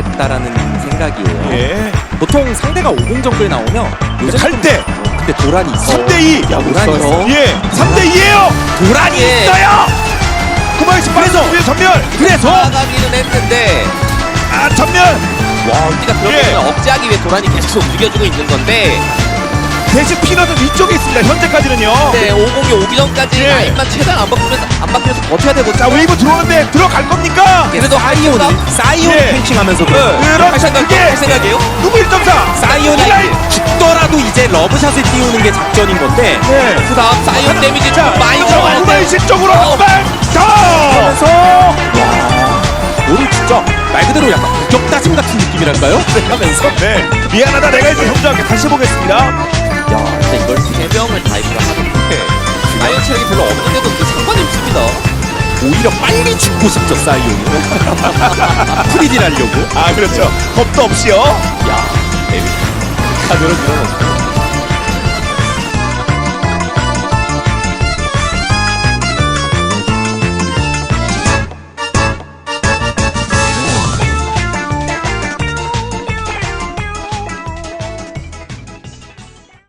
않겠다라는 생각이에요. 예. 보통 상대가 50 정도에 나오면 요즘 갈때 그때 도란이 있어. 3대2. 야, 도란이요? 예. 3대2예요. 도란이 예. 있어요. 구마이스 빠져. 위에 전멸. 그래서 나가기는 했는데 아 전멸. 와 우리가 그런 예. 억제하기 위해 도란이 계속 움직여주고 있는 건데 대신 피너는 위쪽에 있습니다. 현재까지는요. 네, 50이 오기 전까지 예. 라인만 최대한 안 바꾸면 안 바뀌면서 버텨야 되고 자 웨이브 들어오는데 들어갈 겁니까? 그래도 사이온이 사이온이 예. 팽칭하면서 그렇죠. 할 생각 그게 할 생각이에요? 누구 1.4? 사이온이 라인. 죽더라도 이제 러브샷을 띄우는 게 작전인 건데 네. 그 다음 사이언 데미지 자, 좀 많이 자, 들어가는데 구마이스 쪽으로 어. 한발 더. 그래서 와 오늘 진짜 말 그대로 약간 격다짐 같은 느낌이랄까요? 하면서 네. 미안하다 내가 이제 형제한테 다시 보겠습니다. 야 근데 이걸 세 명을 다이브를 하는데 사이언 체력이 별로 없는데도 그 상관이 없습니다 오히려 빨리 죽고 싶죠 사이온이 프리딜 하려고 아 그렇죠. 겁도 없이요. 야 데뷔 카드를 밀어넣고